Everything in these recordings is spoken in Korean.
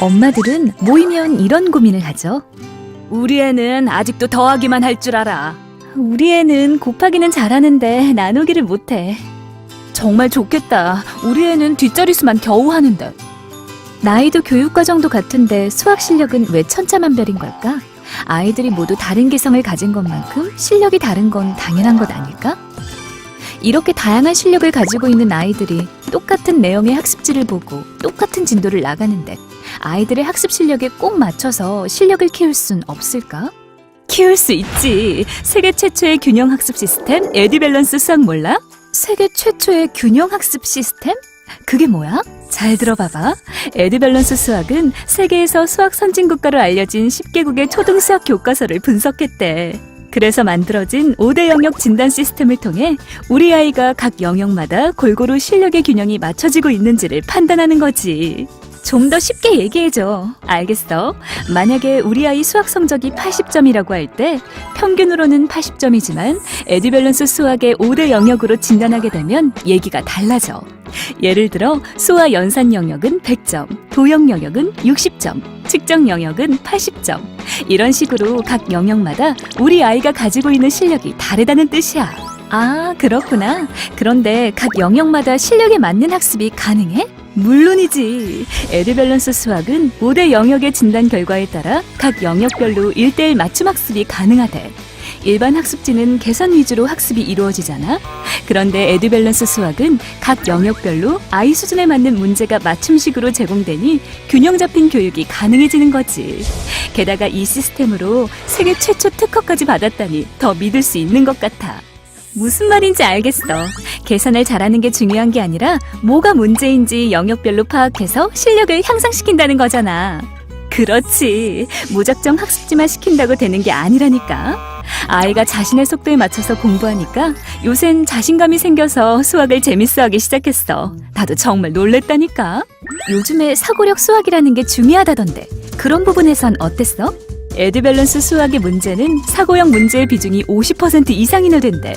엄마들은 모이면 이런 고민을 하죠. 우리 애는 아직도 더하기만 할 줄 알아. 우리 애는 곱하기는 잘하는데 나누기를 못해. 정말 좋겠다. 우리 애는 뒷자릿수만 겨우 하는데. 나이도 교육과정도 같은데 수학 실력은 왜 천차만별인 걸까? 아이들이 모두 다른 개성을 가진 것만큼 실력이 다른 건 당연한 것 아닐까? 이렇게 다양한 실력을 가지고 있는 아이들이 똑같은 내용의 학습지를 보고 똑같은 진도를 나가는데 아이들의 학습 실력에 꼭 맞춰서 실력을 키울 순 없을까? 키울 수 있지. 세계 최초의 균형 학습 시스템 에듀밸런스 수학 몰라? 세계 최초의 균형 학습 시스템? 그게 뭐야? 잘 들어봐봐. 에듀밸런스 수학은 세계에서 수학 선진국가로 알려진 10개국의 초등 수학 교과서를 분석했대. 그래서 만들어진 5대 영역 진단 시스템을 통해 우리 아이가 각 영역마다 골고루 실력의 균형이 맞춰지고 있는지를 판단하는 거지. 좀 더 쉽게 얘기해줘. 알겠어. 만약에 우리 아이 수학 성적이 80점이라고 할 때 평균으로는 80점이지만 에듀밸런스 수학의 5대 영역으로 진단하게 되면 얘기가 달라져. 예를 들어 수와 연산 영역은 100점, 도형 영역은 60점, 측정 영역은 80점. 이런 식으로 각 영역마다 우리 아이가 가지고 있는 실력이 다르다는 뜻이야. 아, 그렇구나. 그런데 각 영역마다 실력에 맞는 학습이 가능해? 물론이지. 에듀밸런스 수학은 5대 영역의 진단 결과에 따라 각 영역별로 1대1 맞춤 학습이 가능하대. 일반 학습지는 계산 위주로 학습이 이루어지잖아. 그런데 에듀밸런스 수학은 각 영역별로 아이 수준에 맞는 문제가 맞춤식으로 제공되니 균형 잡힌 교육이 가능해지는 거지. 게다가 이 시스템으로 세계 최초 특허까지 받았다니 더 믿을 수 있는 것 같아. 무슨 말인지 알겠어. 계산을 잘하는 게 중요한 게 아니라 뭐가 문제인지 영역별로 파악해서 실력을 향상시킨다는 거잖아. 그렇지. 무작정 학습지만 시킨다고 되는 게 아니라니까. 아이가 자신의 속도에 맞춰서 공부하니까 요샌 자신감이 생겨서 수학을 재밌어하기 시작했어. 나도 정말 놀랬다니까. 요즘에 사고력 수학이라는 게 중요하다던데. 그런 부분에선 어땠어? 에듀밸런스 수학의 문제는 사고형 문제의 비중이 50% 이상이나 된대.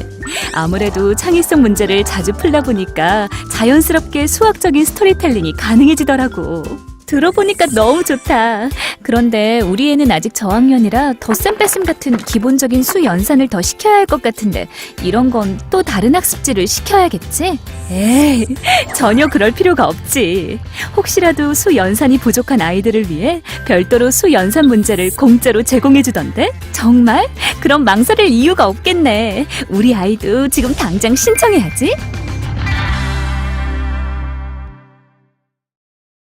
아무래도 창의성 문제를 자주 풀다 보니까 자연스럽게 수학적인 스토리텔링이 가능해지더라고. 들어보니까 너무 좋다. 그런데 우리 애는 아직 저학년이라 덧셈 뺄셈 같은 기본적인 수 연산을 더 시켜야 할 것 같은데 이런 건 또 다른 학습지를 시켜야겠지? 에이, 전혀 그럴 필요가 없지. 혹시라도 수 연산이 부족한 아이들을 위해 별도로 수 연산 문제를 공짜로 제공해주던데? 정말? 그럼 망설일 이유가 없겠네. 우리 아이도 지금 당장 신청해야지.